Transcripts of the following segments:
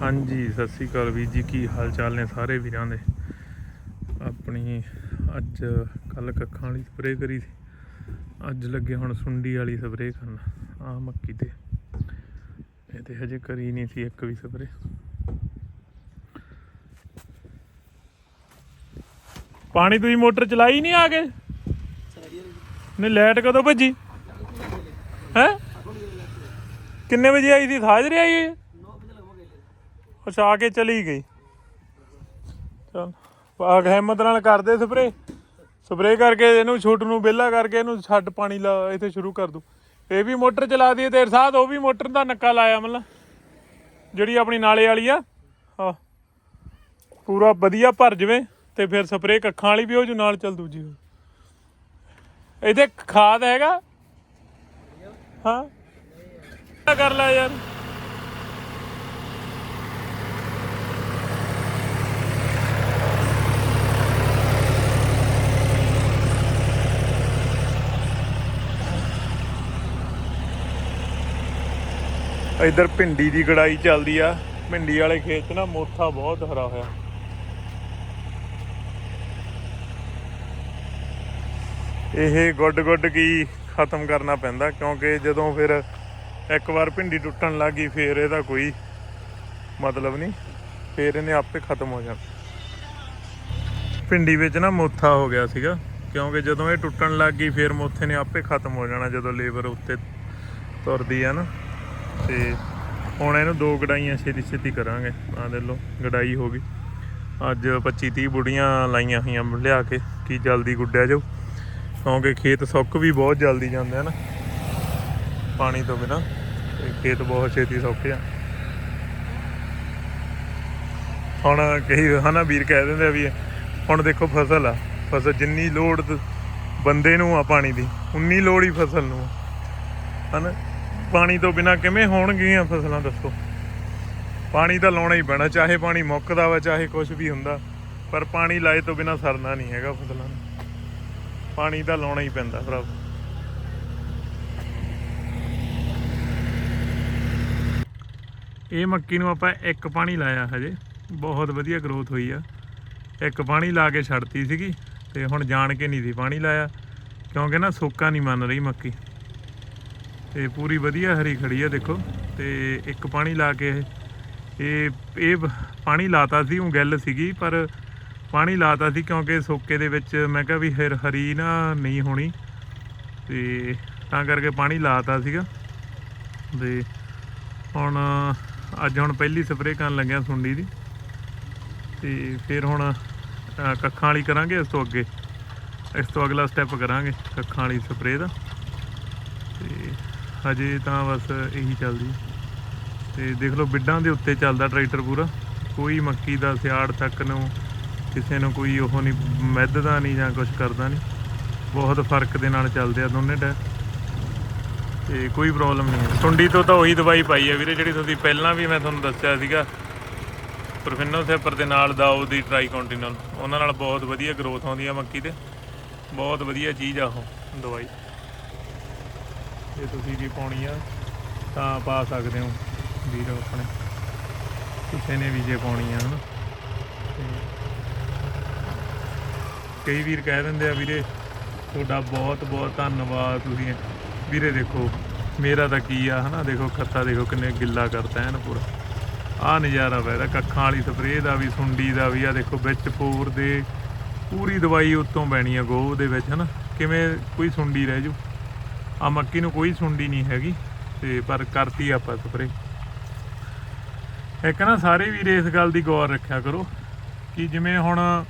ਹਾਂਜੀ, ਸਤਿ ਸ੍ਰੀ ਅਕਾਲ ਵੀਰ ਜੀ, ਕੀ ਹਾਲ ਚਾਲ ਨੇ ਸਾਰੇ ਵੀਰਾਂ ਦੇ? ਆਪਣੀ ਅੱਜ ਕੱਲ ਕੱਖਾਂ ਵਾਲੀ ਸਪਰੇਅ ਕਰੀ ਸੀ। ਅੱਜ ਲੱਗੇ ਹੁਣ ਸੁੰਡੀ ਵਾਲੀ ਸਪਰੇਅ ਕਰਨ ਆ ਮੱਕੀ ਤੇ। ਇਹ ਤੇ ਹਜੇ ਕਰੀ ਨਹੀਂ ਸੀ ਇੱਕ ਵੀ ਸਪਰੇਅ ਪਾਣੀ ਤੁਸੀਂ ਮੋਟਰ ਚਲਾਈ ਨਹੀਂ ਆ ਕੇ? ਨਹੀਂ, ਲਾਈਟ ਕਦੋਂ ਭੱਜੀ? ਹੈ? ਕਿੰਨੇ ਵਜੇ ਆਈ ਸੀ? ਸਾਜਰੇ ਆਈ ਹੈ ਅੱਛਾ ਕੇ ਚਲੀ ਗਈ। ਚਲ ਆ ਹਿੰਮਤ ਨਾਲ ਕਰਦੇ ਸਪਰੇ ਸਪਰੇ ਕਰਕੇ ਇਹਨੂੰ ਛੁੱਟ ਨੂੰ, ਵਿਹਲਾ ਕਰਕੇ ਇਹਨੂੰ ਛੱਡ ਪਾਣੀ ਲਾ, ਇੱਥੇ ਸ਼ੁਰੂ ਕਰ ਦੂ। ਇਹ ਵੀ ਮੋਟਰ ਚਲਾ ਦਈਏ ਤੇਰੇ ਸਾਥ, ਉਹ ਵੀ ਮੋਟਰ ਦਾ ਨੱਕਾ ਲਾਇਆ ਮਤਲਬ। ਜਿਹੜੀ ਆਪਣੀ ਨਾਲੇ ਵਾਲੀ ਆ ਹਾਂ ਪੂਰਾ ਵਧੀਆ ਭਰ ਜਵੇ ਤੇ ਫਿਰ ਸਪਰੇ ਕੱਖਾਂ ਵਾਲੀ ਵੀ ਹੋ ਜੂ, ਨਾਲ ਚੱਲ ਦੂਜੀ ਹੋ ਇਹਦੇ ਖਾਦ ਹੈਗਾ? ਹਾਂ? ਕਰ ਲੈ ਯਾਰ। ਇੱਧਰ ਭਿੰਡੀ ਦੀ ਕੜਾਈ ਚੱਲਦੀ ਆ। ਭਿੰਡੀ ਵਾਲੇ ਖੇਤ 'ਚ ਨਾ ਮੋਥਾ ਬਹੁਤ ਹਰਾ ਹੋਇਆ। ਇਹ ਗੁੱਡ ਗੁੱਡ ਕੀ ਖਤਮ ਕਰਨਾ ਪੈਂਦਾ, ਕਿਉਂਕਿ ਜਦੋਂ ਫਿਰ ਇੱਕ ਵਾਰ ਭਿੰਡੀ ਟੁੱਟਣ ਲੱਗੀ ਫਿਰ ਇਹਦਾ ਕੋਈ ਮਤਲਬ ਨਹੀਂ। ਫਿਰ ਇਹਨੇ ਆਪੇ ਖਤਮ ਹੋ ਜਾਣਾ। ਭਿੰਡੀ ਵਿੱਚ ਨਾ ਮੋਥਾ ਹੋ ਗਿਆ ਸੀਗਾ, ਕਿਉਂਕਿ ਜਦੋਂ ਇਹ ਟੁੱਟਣ ਲੱਗ ਗਈ, ਫਿਰ ਮੋਥੇ ਨੇ ਆਪੇ ਖਤਮ ਹੋ ਜਾਣਾ, ਜਦੋਂ ਲੇਬਰ ਉੱਤੇ ਤੁਰਦੀ ਆ ਨਾ। ਤੇ ਹੁਣ ਇਹਨੂੰ ਦੋ ਗੜਾਈਆਂ ਛੇਤੀ ਛੇਤੀ ਕਰਾਂਗੇ। ਆ ਦੇ ਲਓ ਗੜਾਈ ਹੋ ਗਈ। ਅੱਜ 25 30 ਬੁੜੀਆਂ ਲਾਈਆਂ ਹੋਈਆਂ ਲਿਆ ਕੇ, ਕੀ ਜਲਦੀ ਗੁੱਡਿਆ ਜਾਓ ਕਿਉਂਕਿ ਖੇਤ ਸੁੱਕ ਵੀ ਬਹੁਤ ਜਲਦੀ ਜਾਂਦੇ ਹਨ ਪਾਣੀ ਤੋਂ ਬਿਨਾ। ਖੇਤ ਬਹੁਤ ਛੇਤੀ ਸੁੱਕ ਜਾਂ ਹੁਣ ਕਈ ਹਨਾ ਵੀਰ ਕਹਿ ਦਿੰਦੇ ਆ ਵੀ, ਹੁਣ ਦੇਖੋ ਫਸਲ ਆ। ਫਸਲ ਜਿੰਨੀ ਲੋੜ ਬੰਦੇ ਨੂੰ ਆ ਪਾਣੀ ਦੀ, ਉਨੀ ਲੋੜ ਹੀ ਫਸਲ ਨੂੰ ਆ। ਹਨਾ? ਪਾਣੀ ਤੋਂ ਬਿਨਾ ਕਿਵੇਂ ਹੋਣਗੀਆਂ ਫਸਲਾਂ ਦੱਸੋ? ਪਾਣੀ ਤਾਂ ਲਾਉਣਾ ਹੀ ਪੈਣਾ, ਚਾਹੇ ਪਾਣੀ ਮੁੱਕਦਾ ਵਾ, ਚਾਹੇ ਕੁਝ ਵੀ ਹੁੰਦਾ, ਪਰ ਪਾਣੀ ਲਾਏ ਤੋਂ ਬਿਨਾ ਸਰਨਾ ਨਹੀਂ ਹੈਗਾ ਫਸਲਾਂ ਨੂੰ। ਪਾਣੀ ਤਾਂ ਲਾਉਣਾ ਹੀ ਪੈਂਦਾ ਭਰਾ ਇਹ ਮੱਕੀ ਨੂੰ ਆਪਾਂ ਇੱਕ ਪਾਣੀ ਲਾਇਆ ਹਜੇ, ਬਹੁਤ ਵਧੀਆ ਗਰੋਥ ਹੋਈ ਆ। ਇੱਕ ਪਾਣੀ ਲਾ ਕੇ ਛੱਡਤੀ ਸੀਗੀ, ਤੇ ਹੁਣ ਜਾਣ ਕੇ ਨਹੀਂ ਸੀ ਪਾਣੀ ਲਾਇਆ, ਕਿਉਂਕਿ ਨਾ ਸੋਕਾ ਨਹੀਂ ਮੰਨ ਰਹੀ ਮੱਕੀ। ਤੇ ਪੂਰੀ ਵਧੀਆ ਹਰੀ ਖੜੀ ਆ ਦੇਖੋ ਤੇ ਇੱਕ ਪਾਣੀ ਲਾ ਕੇ ਇਹ- ਇਹ ਇਹ ਬ- ਪਾਣੀ ਲਾਤਾ ਸੀ, ਉਹ ਗੱਲ ਸੀਗੀ, ਪਰ ਪਾਣੀ ਲਾਤਾ ਸੀ ਕਿਉਂਕਿ ਸੋਕੇ ਦੇ ਵਿੱਚ ਮੈਂ ਕਿਹਾ ਵੀ ਹਰ ਹਰੀ ਨਾ ਨਹੀਂ ਹੋਣੀ ਤੇ ਤਾਂ ਕਰਕੇ ਪਾਣੀ ਲਾਤਾ ਸੀਗਾ। ਤੇ ਹੁਣ ਅੱਜ ਹੁਣ ਪਹਿਲੀ ਸਪਰੇਅ ਕਰਨ ਲੱਗਿਆ ਸੁੰਡੀ ਦੀ। ਤੇ ਫਿਰ ਹੁਣ ਕੱਖਾਂ ਵਾਲੀ ਕਰਾਂਗੇ ਇਸ ਤੋਂ ਅੱਗੇ। ਇਸ ਤੋਂ ਅਗਲਾ ਸਟੈਪ ਕਰਾਂਗੇ ਕੱਖਾਂ ਵਾਲੀ ਸਪਰੇਅ ਦਾ। ਤੇ ਹਜੇ ਤਾਂ ਬਸ ਇਹੀ ਚੱਲਦੀ। ਤੇ ਦੇਖ ਲਓ ਬਿੱਡਾਂ ਦੇ ਉੱਤੇ ਚੱਲਦਾ ਟਰੈਕਟਰ ਪੂਰਾ। ਕੋਈ ਮੱਕੀ ਦਾ ਸਿਆੜ ਤੱਕ ਨੂੰ, ਕਿਸੇ ਨੂੰ ਕੋਈ ਉਹ ਨਹੀਂ ਮਿੱਧਦਾ ਨਹੀਂ ਜਾਂ ਕੁਝ ਕਰਦਾ ਨਹੀਂ। ਬਹੁਤ ਫ਼ਰਕ ਦੇ ਨਾਲ ਚੱਲਦੇ ਆ ਦੋਨੇ ਟਾਇਰ। ਤੇ ਕੋਈ ਪ੍ਰੋਬਲਮ ਨਹੀਂ ਹੈ। ਸੁੰਡੀ ਤੋਂ ਤਾਂ ਉਹੀ ਦਵਾਈ ਪਾਈ ਹੈ ਵੀਰੇ, ਜਿਹੜੀ ਤੁਸੀਂ ਪਹਿਲਾਂ ਵੀ ਮੈਂ ਤੁਹਾਨੂੰ ਦੱਸਿਆ ਸੀਗਾ। ਪ੍ਰੋਫਿਨੋ ਸੈਪਰ ਦੇ ਨਾਲ ਦਾਓ ਦੀ ਟਰਾਈ ਕੰਟੀਨਲ ਉਹਨਾਂ ਨਾਲ ਬਹੁਤ ਵਧੀਆ ਗਰੋਥ ਆਉਂਦੀ ਆ ਮੱਕੀ ਤੇ। ਬਹੁਤ ਵਧੀਆ ਚੀਜ਼ ਆ ਉਹ ਦਵਾਈ। ਜੇ ਤੁਸੀਂ ਵੀ ਪਾਉਣੀ ਆ, ਤਾਂ ਪਾ ਸਕਦੇ ਹੋ ਵੀਰੋ ਆਪਣੇ। ਕਿਸੇ ਨੇ ਵੀ ਜੇ ਪਾਉਣੀ ਆ, ਹਨਾ। ਤੇ ਕਈ ਵੀਰ ਕਹਿ ਦਿੰਦੇ ਆ, ਵੀਰੇ, ਤੁਹਾਡਾ ਬਹੁਤ ਬਹੁਤ ਧੰਨਵਾਦ ਤੁਸੀਂ। ਵੀਰੇ, ਦੇਖੋ, ਮੇਰਾ ਤਾਂ ਕੀ ਆ, ਹਨਾ, ਦੇਖੋ, ਖੱਤਾ ਦੇਖੋ ਕਿੰਨੇ ਗਿੱਲਾ ਕਰਤਾ ਐਨ ਪੂਰਾ। ਆ ਨਜ਼ਾਰਾ ਵਾ ਇਹਦਾ, ਕੱਖਾਂ ਵਾਲੀ ਸਪਰੇਅ ਦਾ ਵੀ, ਸੁੰਡੀ ਦਾ ਵੀ ਆ ਦੇਖੋ, ਵਿੱਚ ਪੂਰ ਦੇ, ਪੂਰੀ ਦਵਾਈ ਉੱਤੋਂ ਪੈਣੀ ਆ ਗੋਹ ਦੇ ਵਿੱਚ, ਹਨਾ। ਕਿਵੇਂ ਕੋਈ ਸੁੰਡੀ ਰਹਿ ਜੂ। ਆ ਮੱਕੀ ਨੂੰ ਕੋਈ ਸੁੰਡੀ ਨਹੀਂ ਹੈਗੀ ਤੇ ਪਰ ਕਰਤੀ ਆਪਾਂ ਸਪਰੇ। ਇੱਕ ਨਾ ਸਾਰੇ ਵੀਰ ਇਸ ਗੱਲ ਦੀ ਗੌਰ ਰੱਖਿਆ ਕਰੋ ਕਿ ਜਿਵੇਂ ਹੁਣ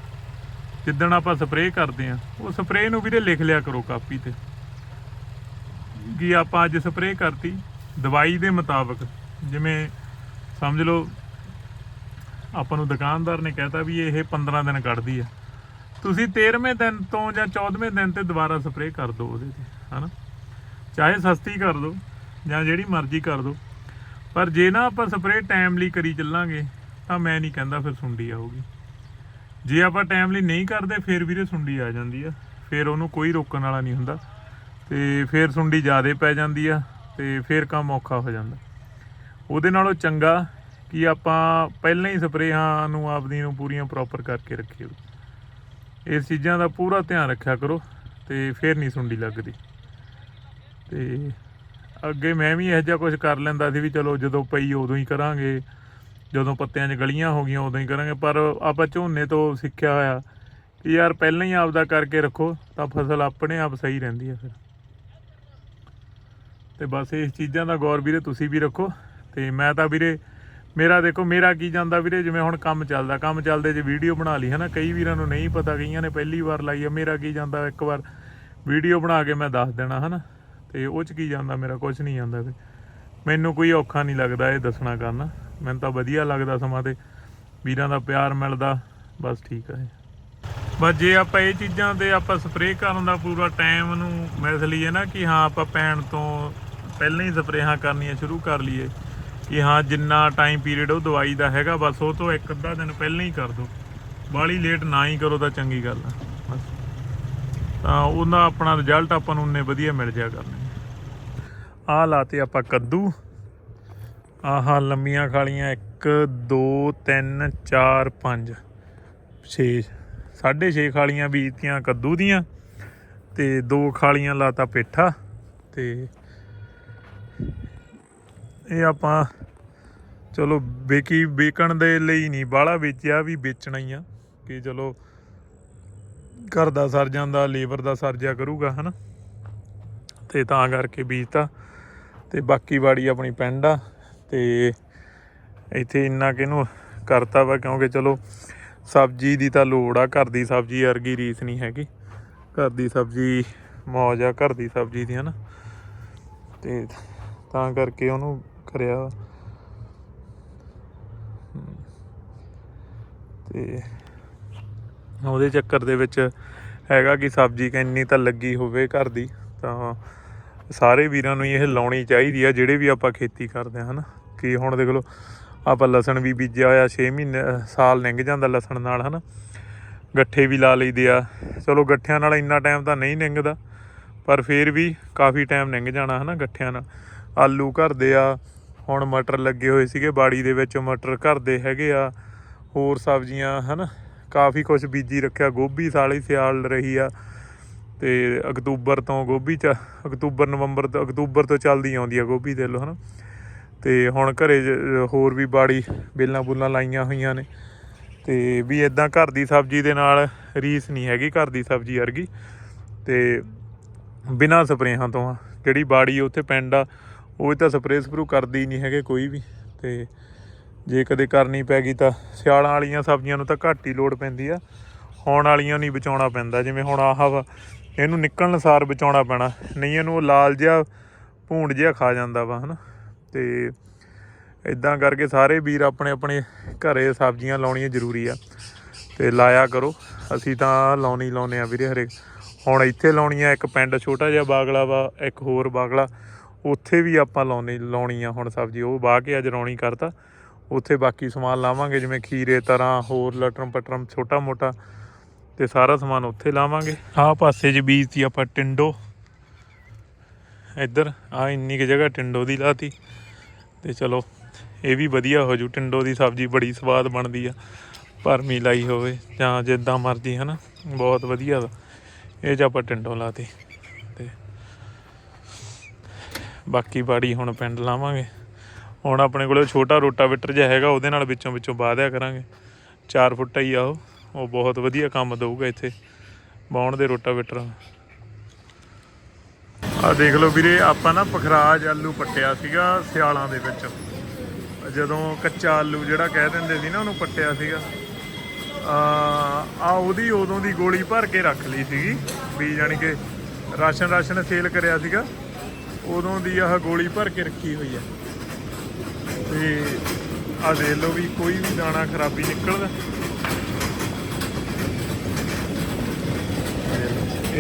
ਜਿੱਦਣ ਆਪਾਂ ਸਪਰੇਅ ਕਰਦੇ ਆ ਉਹ ਸਪਰੇਅ ਨੂੰ ਵੀਰੇ ਲਿਖ ਲਿਆ ਕਰੋ ਕਾਪੀ ਤੇ। ਕਿ ਆਪਾਂ ਅੱਜ ਸਪਰੇਅ ਕਰਤੀ, ਦਵਾਈ ਦੇ ਮੁਤਾਬਕ। ਜਿਵੇਂ ਸਮਝ ਲਓ, ਆਪਾਂ ਨੂੰ ਦੁਕਾਨਦਾਰ ਨੇ ਕਹਿਤਾ ਵੀ ਇਹ 15 ਦਿਨ ਕੱਢਦੀ ਆ। ਤੁਸੀਂ 13ਵੇਂ ਦਿਨ ਤੋਂ ਜਾਂ 14ਵੇਂ ਦਿਨ ਤੇ ਦੁਬਾਰਾ ਸਪਰੇਅ ਕਰ ਦਿਓ ਉਹਦੇ ਤੇ, ਹਨਾ? ਚਾਹੇ ਸਸਤੀ ਕਰ ਦਿਓ ਜਾਂ ਜਿਹੜੀ ਮਰਜ਼ੀ ਕਰ ਦਿਓ ਪਰ ਜੇ ਨਾ ਆਪਾਂ ਸਪਰੇਅ ਟਾਈਮਲੀ ਕਰੀ ਚੱਲਾਂਗੇ, ਤਾਂ ਮੈਂ ਨਹੀਂ ਕਹਿੰਦਾ ਫਿਰ ਸੁੰਡੀ ਆਊਗੀ। ਜੇ ਆਪਾਂ ਟਾਈਮਲੀ ਨਹੀਂ ਕਰਦੇ, ਫਿਰ ਵੀਰੇ ਸੁੰਡੀ ਆ ਜਾਂਦੀ ਆ। ਫਿਰ ਉਹਨੂੰ ਕੋਈ ਰੋਕਣ ਵਾਲਾ ਨਹੀਂ ਹੁੰਦਾ। ਤੇ ਫਿਰ ਸੁੰਡੀ ਜ਼ਿਆਦੇ ਪੈ ਜਾਂਦੀ ਆ ਤੇ ਫਿਰ ਕੰਮ ਔਖਾ ਹੋ ਜਾਂਦਾ। ਉਹਦੇ ਨਾਲੋਂ ਚੰਗਾ ਕਿ ਆਪਾਂ ਪਹਿਲਾਂ ਹੀ ਸਪਰੇਹਾਂ ਨੂੰ ਆਪਦੀ ਨੂੰ ਪੂਰੀਆਂ ਪ੍ਰੋਪਰ ਕਰਕੇ ਰੱਖੀਏ। ਇਸ ਚੀਜ਼ਾਂ ਦਾ ਪੂਰਾ ਧਿਆਨ ਰੱਖਿਆ ਕਰੋ ਤੇ ਫਿਰ ਨਹੀਂ ਸੁੰਡੀ ਲੱਗਦੀ। ਤੇ ਅੱਗੇ ਮੈਂ ਵੀ ਇਹੋ ਜਿਹਾ ਕੁਝ ਕਰ ਲੈਂਦਾ ਸੀ ਵੀ ਚਲੋ ਜਦੋਂ ਪਈ ਉਦੋਂ ਹੀ ਕਰਾਂਗੇ। ਜਦੋਂ ਪੱਤਿਆਂ 'ਚ ਗਲੀਆਂ ਹੋ ਗਈਆਂ ਉਦੋਂ ਹੀ ਕਰਾਂਗੇ। ਪਰ ਆਪਾਂ ਝੋਨੇ ਤੋਂ ਸਿੱਖਿਆ ਹੋਇਆ ਕਿ ਯਾਰ ਪਹਿਲਾਂ ਹੀ ਆਪਦਾ ਕਰਕੇ ਰੱਖੋ ਤਾਂ ਫਸਲ ਆਪਣੇ ਆਪ ਸਹੀ ਰਹਿੰਦੀ ਹੈ ਫਿਰ। ਤੇ ਬਸ ਇਸ ਚੀਜ਼ਾਂ ਦਾ ਗੌਰ ਵੀਰੇ ਤੁਸੀਂ ਵੀ ਰੱਖੋ। ਤੇ ਮੈਂ ਤਾਂ ਵੀਰੇ, ਮੇਰਾ ਦੇਖੋ, ਮੇਰਾ ਕੀ ਜਾਂਦਾ ਵੀਰੇ, ਜਿਵੇਂ ਹੁਣ ਕੰਮ ਚੱਲਦਾ। ਕੰਮ ਚੱਲਦੇ ਜੇ ਵੀਡੀਓ ਬਣਾ ਲਈ ਹੈ ਨਾ ਕਈ ਵੀਰਾਂ ਨੂੰ ਨਹੀਂ ਪਤਾ, ਕਈਆਂ ਨੇ ਪਹਿਲੀ ਵਾਰ ਲਾਈ ਆ। ਮੇਰਾ ਕੀ ਜਾਂਦਾ ਇੱਕ ਵਾਰ ਵੀਡੀਓ ਬਣਾ ਕੇ ਮੈਂ ਦੱਸ ਦੇਣਾ ਹੈ ਨਾ ਤੇ ਉਹ ਚ ਕੀ ਜਾਂਦਾ, ਮੇਰਾ ਕੁਝ ਨਹੀਂ ਜਾਂਦਾ ਤੇ। ਮੈਨੂੰ ਕੋਈ ਔਖਾ ਨਹੀਂ ਲੱਗਦਾ ਇਹ ਦੱਸਣਾ ਕਰਨਾ। ਮੈਨੂੰ ਤਾਂ ਵਧੀਆ ਲੱਗਦਾ ਸਮਾਂ ਤੇ। ਵੀਰਾਂ ਦਾ ਪਿਆਰ ਮਿਲਦਾ, ਬਸ ਠੀਕ ਹੈ ਬਸ ਜੇ ਆਪਾਂ ਇਹ ਚੀਜ਼ਾਂ ਤੇ ਆਪਾਂ ਸਪਰੇਅ ਕਰਨ ਦਾ ਪੂਰਾ ਟਾਈਮ ਨੂੰ ਮਿਸ ਲਈਏ ਨਾ ਕਿ ਹਾਂ, ਆਪਾਂ ਪੈਣ ਤੋਂ ਪਹਿਲਾਂ ਹੀ ਸਪਰੇਹਾਂ ਕਰਨੀਆਂ ਸ਼ੁਰੂ ਕਰ ਲਈਏ। ਕਿ ਹਾਂ, ਜਿੰਨਾ ਟਾਈਮ ਪੀਰੀਅਡ ਉਹ ਦਵਾਈ ਦਾ ਹੈਗਾ, ਬਸ ਉਹ ਤੋਂ ਇੱਕ ਅੱਧਾ ਦਿਨ ਪਹਿਲਾਂ ਹੀ ਕਰ ਦਿਓ ਬਾਲੀ ਲੇਟ ਨਾ ਹੀ ਕਰੋ ਤਾਂ ਚੰਗੀ ਗੱਲ ਆ। ਬਸ। ਤਾਂ ਉਹਦਾ ਆਪਣਾ ਰਿਜ਼ਲਟ ਆਪਾਂ ਨੂੰ ਉਨੇ ਵਧੀਆ ਮਿਲ ਜਾਇਆ ਕਰਨੇ। ਆਹ ਲਾਤੇ ਆਪਾਂ ਕੱਦੂ। ਆਹ ਲੰਮੀਆਂ ਖਾਲੀਆਂ 1 2 3 4 5 6 ਸਾਢੇ 6 ਖਾਲੀਆਂ ਬੀਜਤੀਆਂ ਕੱਦੂ ਦੀਆਂ ਤੇ ਦੋ ਖਾਲੀਆਂ ਲਾਤਾ ਪੇਠਾ ਤੇ ਇਹ ਆਪਾਂ ਚਲੋ ਬੇਕੀ ਵੇਚਣ ਦੇ ਲਈ ਨਹੀਂ, ਬਾਹਲਾ ਵੇਚਿਆ ਵੀ ਵੇਚਣਾ ਹੀ ਆ ਕਿ ਚਲੋ ਘਰ ਦਾ ਸਰ ਜਾਂਦਾ, ਲੇਬਰ ਦਾ ਸਰ ਜਾ ਕਰੂਗਾ, ਹਨਾ? ਤੇ ਤਾਂ ਕਰਕੇ ਬੀਜਤਾ। ਤੇ ਬਾਕੀ ਬਾੜੀ ਆਪਣੀ ਪਿੰਡ ਆ ਤੇ ਇੱਥੇ ਇੰਨਾ ਕਿਹਨੂੰ ਕਰਤਾ ਵਾ ਕਿਉਂਕਿ ਚਲੋ ਸਬਜ਼ੀ ਦੀ ਤਾਂ ਲੋੜ ਆ, ਘਰ ਦੀ ਸਬਜ਼ੀ ਵਰਗੀ ਰੀਸ ਨਹੀਂ ਹੈਗੀ ਘਰ ਦੀ ਸਬਜ਼ੀ ਮੌਜ ਆ, ਘਰ ਦੀ ਸਬਜ਼ੀ ਦੀ ਹਨਾ ਤੇ ਤਾਂ ਕਰਕੇ ਉਹਨੂੰ ਕਰਿਆ ਵਾ। ਤੇ ਉਹਦੇ ਚੱਕਰ ਦੇ ਵਿੱਚ ਹੈਗਾ ਕਿ ਸਬਜ਼ੀ ਕਿੰਨੀ ਤਾਂ ਲੱਗੀ ਹੋਵੇ ਘਰ ਦੀ, ਤਾਂ ਸਾਰੇ ਵੀਰਾਂ ਨੂੰ ਇਹ ਲਾਉਣੀ ਚਾਹੀਦੀ ਆ, ਜਿਹੜੇ ਵੀ ਆਪਾਂ ਖੇਤੀ ਕਰਦੇ ਹਾਂ ਹਨਾ? ਕਿ ਹੁਣ ਦੇਖ ਲਓ, ਆਪਾਂ ਲਸਣ ਵੀ ਬੀਜਿਆ ਹੋਇਆ 6 ਮਹੀਨੇ, ਸਾਲ ਲੰਘ ਜਾਂਦਾ ਲਸਣ ਨਾਲ, ਹਨਾ? ਗੱਠੇ ਵੀ ਲਾ ਲਈਦੇ ਆ। ਚਲੋ, ਗੱਠਿਆਂ ਨਾਲ ਇੰਨਾ ਟਾਈਮ ਤਾਂ ਨਹੀਂ ਲੰਘਦਾ, ਪਰ ਫਿਰ ਵੀ ਕਾਫੀ ਟਾਈਮ ਲੰਘ ਜਾਣਾ, ਹਨਾ, ਗੱਠਿਆਂ ਨਾਲ। ਆਲੂ ਘਰ ਦੇ ਆ, ਹੁਣ ਮਟਰ ਲੱਗੇ ਹੋਏ ਸੀਗੇ, ਬਾੜੀ ਦੇ ਵਿੱਚ ਮਟਰ ਘਰ ਦੇ ਹੈਗੇ ਆ, ਹੋਰ ਸਬਜ਼ੀਆਂ, ਹਨਾ? ਕਾਫੀ ਕੁਝ ਬੀਜੀ ਰੱਖਿਆ, ਗੋਭੀ ਸਾਲੀ ਸਿਆਲ ਰਹੀ ਆ। ਤੇ ਅਕਤੂਬਰ ਤੋਂ ਗੋਭੀ ਚ, ਅਕਤੂਬਰ, ਨਵੰਬਰ ਤੋਂ, ਅਕਤੂਬਰ ਤੋਂ ਚੱਲਦੀ ਆਉਂਦੀ ਆ ਗੋਭੀ ਦੇ ਲੋ ਹਨਾ। ਤੇ ਹੁਣ ਘਰੇ ਹੋਰ ਵੀ ਬਾੜੀ ਬੇਲਾਂ ਬੁੱਲਾਂ ਲਾਈਆਂ ਹੋਈਆਂ ਨੇ। ਤੇ ਵੀ ਇਦਾਂ ਘਰ ਦੀ ਸਬਜ਼ੀ ਦੇ ਨਾਲ ਰੀਸ ਨਹੀਂ ਹੈਗੀ, ਘਰ ਦੀ ਸਬਜ਼ੀ ਵਰਗੀ। ਤੇ ਬਿਨਾਂ ਸਪਰੇਹਾਂ ਤੋਂ ਜਿਹੜੀ ਬਾੜੀ ਉੱਥੇ ਪਿੰਡ ਆ, ਉਹ ਤਾਂ ਸਪਰੇਅ ਸਪਰੂ ਕਰਦੀ ਨਹੀਂ ਹੈਗੇ ਕੋਈ ਵੀ। ਤੇ ਜੇ ਕਦੇ ਕਰਨੀ ਪੈ ਗਈ ਤਾਂ ਸਿਆਲਾਂ ਵਾਲੀਆਂ ਸਬਜ਼ੀਆਂ ਨੂੰ ਤਾਂ ਘੱਟ ਹੀ ਲੋੜ ਪੈਂਦੀ ਆ। ਹੁਣ ਵਾਲੀਆਂ ਨਹੀਂ ਬਚਾਉਣਾ ਪੈਂਦਾ, ਜਿਵੇਂ ਹੁਣ ਆਹ ਵਾ ਇਹਨੂੰ ਨਿਕਲਣ ਸਾਰ ਬਚਾਉਣਾ ਪੈਣਾ। ਨਹੀਂ ਇਹਨੂੰ ਉਹ ਲਾਲ ਜਿਹਾ ਭੂੰਡ ਜਿਹਾ ਖਾ ਜਾਂਦਾ ਵਾ, ਹਨਾ। ਤੇ ਇਦਾਂ ਕਰਕੇ ਸਾਰੇ ਵੀਰ ਆਪਣੇ ਆਪਣੇ ਘਰੇ ਸਬਜ਼ੀਆਂ ਲਾਉਣੀਆਂ ਜ਼ਰੂਰੀ ਆ। ਤੇ ਲਾਇਆ ਕਰੋ। ਅਸੀਂ ਤਾਂ ਲਾਉਣੀ ਲਾਉਨੇ ਆ ਵੀਰੇ ਹਰੇਕ। ਹੁਣ ਇੱਥੇ ਲਾਉਣੀ ਆ ਇੱਕ ਪਿੰਡ ਛੋਟਾ ਜਿਹਾ ਬਾਗਲਾ ਵਾ, ਇੱਕ ਹੋਰ ਬਾਗਲਾ। ਉੱਥੇ ਵੀ ਆਪਾਂ ਲਾਉਣੀ ਲਾਉਣੀ ਆ ਹੁਣ ਸਬਜ਼ੀ। ਉਹ ਵਾਹ ਕੇ ਅੱਜ ਰੌਣੀ ਕਰਤਾ। ਉੱਥੇ ਬਾਕੀ ਸਮਾਨ ਲਾਵਾਂਗੇ, ਜਿਵੇਂ ਖੀਰੇ ਤਰ੍ਹਾਂ ਹੋਰ ਲਟਰਮ ਪਟਰਮ ਛੋਟਾ ਮੋਟਾ ਤੇ ਸਾਰਾ ਸਮਾਨ ਉੱਥੇ ਲਾਵਾਂਗੇ। ਆਹ ਪਾਸੇ 'ਚ ਬੀਜਤੀ ਆਪਾਂ ਟਿੰਡੋ। ਇੱਧਰ, ਆ ਇੰਨੀ ਕੁ ਜਗ੍ਹਾ ਟਿੰਡੋ ਦੀ ਲਾਤੀ। ਤੇ ਚਲੋ, ਇਹ ਵੀ ਵਧੀਆ ਹੋ ਜੂ, ਟਿੰਡੋ ਦੀ ਸਬਜ਼ੀ ਬੜੀ ਸਵਾਦ ਬਣਦੀ ਆ। ਭਰਮੀ ਲਾਈ ਹੋਵੇ, ਜਾਂ ਜਿੱਦਾਂ ਮਰਜ਼ੀ, ਹਨਾ? ਬਹੁਤ ਵਧੀਆ ਇਹ 'ਚ ਆਪਾਂ ਟਿੰਡੋ ਲਾਤੀ। ਤੇ ਬਾਕੀ ਬਾੜੀ ਹੁਣ ਪਿੰਡ ਲਾਵਾਂਗੇ। ਹੁਣ ਆਪਣੇ ਕੋਲੇ ਛੋਟਾ ਰੋਟਾਵੇਟਰ ਜਿਹਾ ਹੈਗਾ, ਉਹਦੇ ਨਾਲ ਵਿੱਚੋਂ ਵਿੱਚੋਂ ਬਾਹ ਦਿਆ ਕਰਾਂਗੇ। 4 ਫੁੱਟ ਹੀ ਆ ਉਹ। ਉਹ ਬਹੁਤ ਵਧੀਆ ਕੰਮ ਦਊਗਾ ਇੱਥੇ, ਬਾਉਣ ਦੇ ਰੋਟਾਵੇਟਰ। ਆ ਦੇਖ ਲਓ ਵੀਰੇ, ਆਪਾਂ ਨਾ ਪਖਰਾਜ ਆਲੂ ਪੱਟਿਆ ਸੀਗਾ ਸਿਆਲਾਂ ਦੇ ਵਿੱਚ। ਜਦੋਂ ਕੱਚਾ ਆਲੂ ਜਿਹੜਾ ਕਹਿ ਦਿੰਦੇ ਸੀ ਨਾ, ਉਹਨੂੰ ਪੱਟਿਆ ਸੀਗਾ। ਆ ਉਹਦੀ ਉਦੋਂ ਦੀ ਗੋਲੀ ਭਰ ਕੇ ਰੱਖ ਲਈ ਸੀਗੀ, ਵੀ ਜਾਣੀ ਕਿ ਰਾਸ਼ਨ ਰਾਸ਼ਨ ਸੇਲ ਕਰਿਆ ਸੀਗਾ। ਉਦੋਂ ਦੀ ਆਹ ਗੋਲੀ ਭਰ ਕੇ ਰੱਖੀ ਹੋਈ ਆ। ਤੇ ਆ ਦੇਖ ਲਓ ਵੀ ਕੋਈ ਵੀ ਦਾਣਾ ਖਰਾਬੀ ਨਿਕਲਦਾ।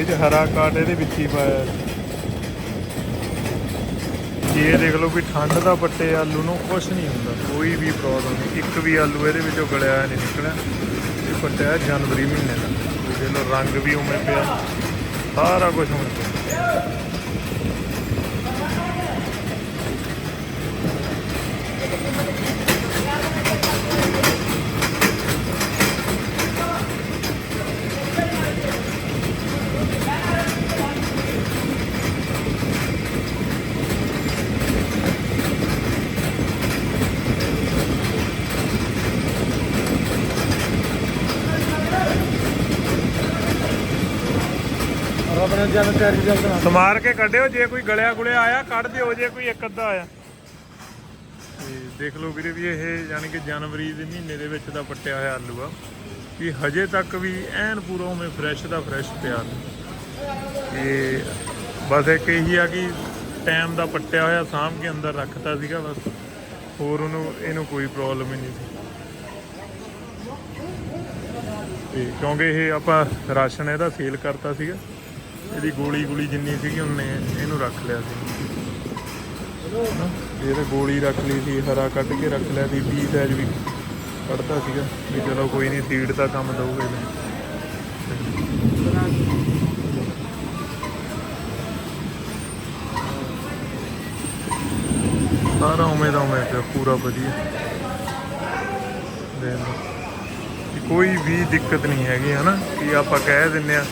ਇਹ ਚ ਹਰਾ ਕਾਟ ਇਹਦੇ ਵਿੱਚ ਹੀ ਪਾਇਆ। ਜੇ ਦੇਖ ਲਓ ਵੀ ਠੰਡ ਦਾ ਪੱਟੇ ਆਲੂ ਨੂੰ ਕੁਝ ਨਹੀਂ ਹੁੰਦਾ, ਕੋਈ ਵੀ ਪ੍ਰੋਬਲਮ ਨਹੀਂ। ਇੱਕ ਵੀ ਆਲੂ ਇਹਦੇ ਵਿੱਚੋਂ ਗਲਿਆ ਨਹੀਂ ਨਿਕਲਿਆ। ਇਹ ਪੱਟਿਆ ਜਨਵਰੀ ਮਹੀਨੇ ਦਾ। ਦੇਖ ਲਓ ਰੰਗ ਵੀ ਉਵੇਂ ਪਿਆ। ਸਾਰਾ ਕੁਝ ਉਵੇਂ ਪਿਆ। ਤਿਆਰੀ ਜਲਦ ਨਾ ਸਮਾਰ ਕੇ ਕੱਢਿਓ ਜੇ ਕੋਈ ਗਲਿਆ ਗੁਲਿਆ ਆਇਆ ਕੱਢ ਦਿਓ ਜੇ ਕੋਈ ਇੱਕ ਅੱਧਾ ਆਇਆ। ਤੇ ਦੇਖ ਲਓ ਵੀਰੇ ਵੀ ਇਹ ਯਾਨੀ ਕਿ ਜਨਵਰੀ ਦੇ ਮਹੀਨੇ ਦੇ ਵਿੱਚ ਦਾ ਪੱਟਿਆ ਹੋਇਆ ਆਲੂ ਆ ਵੀ ਹਜੇ ਤੱਕ ਵੀ ਐਨ ਪੂਰਾ ਉਵੇਂ ਫਰੈਸ਼ ਦਾ ਫਰੈਸ਼ ਪਿਆ ਇਹ ਬਸ ਇੱਕ ਇਹੀ ਆ ਕਿ ਟਾਈਮ ਦਾ ਪੱਟਿਆ ਹੋਇਆ ਸਾਂਭ ਕੇ ਅੰਦਰ ਰੱਖਤਾ ਸੀਗਾ ਬਸ ਹੋਰ ਉਹਨੂੰ ਇਹਨੂੰ ਕੋਈ ਪ੍ਰੋਬਲਮ ਹੀ ਨਹੀਂ ਸੀ। ਤੇ ਕਿਉਂਕਿ ਇਹ ਆਪਾਂ ਰਾਸ਼ਨ ਇਹਦਾ ਸੇਲ ਕਰਤਾ ਸੀਗਾ। ਇਹਦੀ ਗੋਲੀ ਗੋਲੀ ਜਿੰਨੀ ਸੀਗੀ ਉਹਨੇ ਇਹਨੂੰ ਰੱਖ ਲਿਆ ਸੀ। ਹਨਾ? ਇਹ ਗੋਲੀ ਰੱਖ ਲਈ ਸੀ, ਹਰਾ ਕੱਢ ਕੇ ਰੱਖ ਲਿਆ ਸੀ 20 ਸਾਈਜ਼ ਵੀ ਕੱਢਤਾ ਸੀਗਾ, ਵੀ ਚਲੋ ਕੋਈ ਨਹੀਂ ਸੀਡ ਦਾ ਕੰਮ ਦਊਗੇ ਸਾਰਾ ਉਵੇਂ ਦਾ ਉਵੇਂ ਪੂਰਾ ਵਧੀਆ। ਦੇਖ ਲਓ। ਕੋਈ ਵੀ ਦਿੱਕਤ ਨਹੀਂ ਹੈਗੀ, ਹਨਾ? ਕਿ ਆਪਾਂ ਕਹਿ ਦਿੰਨੇ ਆ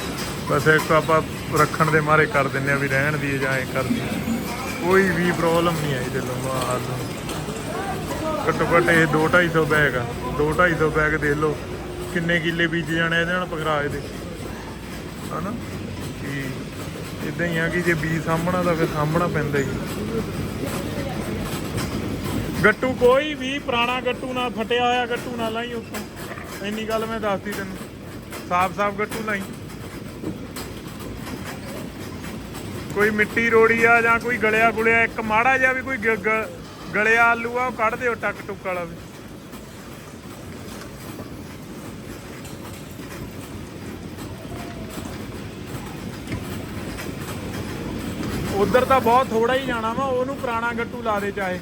ਬਸ ਇੱਕ ਆਪਾਂ ਰੱਖਣ ਦੇ ਮਾਰੇ ਕਰ ਦਿੰਨੇ ਆ ਵੀ ਰਹਿਣ ਦੀ ਜਾਂ ਐ ਕਰ ਦੀ। ਕੋਈ ਵੀ ਪ੍ਰੋਬਲਮ ਨਹੀਂ ਆਈ ਦਿਲੋਂ ਲੋ ਮਾਲ ਘੱਟੋ ਘੱਟ ਇਹ 2 250 ਬੈਗ ਆ। 2 250 ਬੈਗ ਦੇਖ ਲਓ। ਕਿੰਨੇ ਕਿੱਲੇ ਬੀਜ ਜਾਣੇ ਇਹਦੇ ਨਾਲ ਪਖਰਾਜ ਦੇ ਹਨਾ? ਕਿ ਇਦਾਂ ਹੀ ਆ ਕਿ ਜੇ ਬੀਜ ਸਾਂਭਣਾ ਤਾਂ ਫਿਰ ਸਾਂਭਣਾ ਪੈਂਦਾ ਹੀ। ਗੱਟੂ ਕੋਈ ਵੀ ਪੁਰਾਣਾ ਗੱਟੂ ਨਾ ਫਟਿਆ ਹੋਇਆ ਗੱਟੂ ਨਾ ਲਾਈ ਉੱਤੋਂ ਇੰਨੀ ਗੱਲ ਮੈਂ ਦੱਸਦੀ ਤੈਨੂੰ। ਸਾਫ਼-ਸਾਫ਼ ਗੱਟੂ ਲਾਈ। ਕੋਈ ਮਿੱਟੀ ਰੋੜੀ ਆ ਜਾਂ ਕੋਈ ਗਲਿਆ ਗੁਲਿਆ ਇੱਕ ਮਾੜਾ ਜਿਹਾ ਵੀ ਕੋਈ ਗਲਿਆ ਆਲੂ ਆ ਉਹ ਕੱਢ ਦਿਓ ਟੱਕ ਟੁੱਕ ਵਾਲਾ ਵੀ। ਉਧਰ ਤਾਂ ਬਹੁਤ ਥੋੜਾ ਹੀ ਜਾਣਾ ਵਾ ਉਹਨੂੰ ਪੁਰਾਣਾ ਗੱਟੂ ਲਾ ਦੇ ਚਾਹੇ।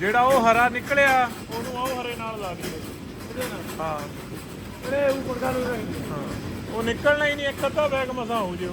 ਜਿਹੜਾ ਉਹ ਹਰਾ ਨਿਕਲਿਆ ਉਹਨੂੰ ਉਹ ਹਰੇ ਨਾਲ ਲਾ ਦੇ। ਹਾਂ। ਉਹ ਨਿਕਲਣਾ ਹੀ ਨਹੀਂ ਇੱਕ ਅੱਧਾ ਬੈਗ ਮਸਾ ਹੋ ਜੇ